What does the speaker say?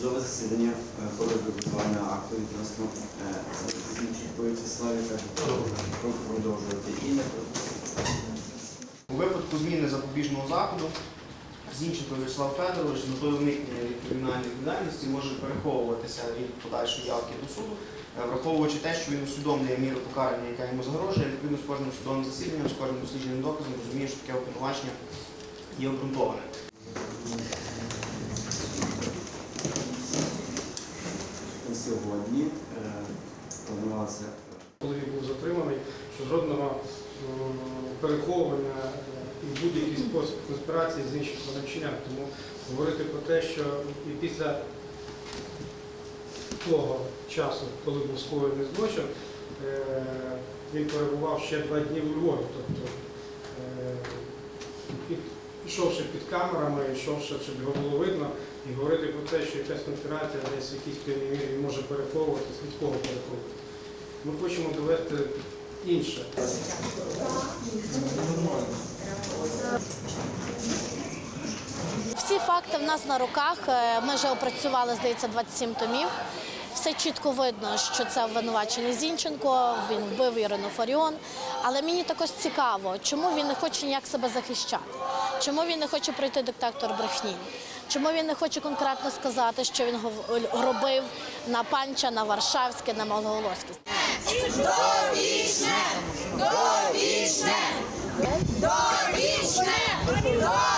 Судове засідання е, по підготування акту відносно е, Вячеславі продовжувати і не. У випадку зміни запобіжного заходу Зінченко Вячеслав Федорович з метою уникнення від кримінальної відповідальності може переховуватися від подальшої явки до суду, е, враховуючи те, що він усвідомлює міру покарання, яка йому загрожує, відповідно з кожним судовим засіданням, з кожним дослідженим доказом розуміє, що таке обвинувачення є обґрунтоване. На сьогодні е, планувалося коли він був затриманий, що жодного переховування е, і будь-який спосіб конспірації з інших вчиняв. Тому говорити про те, що і після того часу, коли був скоєний злочин, е, він перебував ще два дні у Львові. Тобто, е, пішовши під камерами, йшовши, щоб його було видно, і говорити про те, що якась конспірація десь в якійсь певній мірі може переховуватись, від кого переховувати. Ми хочемо довести інше. Всі факти в нас на руках. Е, Ми вже опрацювали, здається, 27 томів. Все чітко видно, що це обвинувачений Зінченко, він вбив Ірину Фаріон. Але мені також цікаво, чому він не хоче ніяк себе захищати, чому він не хоче пройти детектор брехні, чому він не хоче конкретно сказати, що він робив на Панча, на Варшавське, на Малоголоське. Довічне! Довічне! Довічне! Довічне!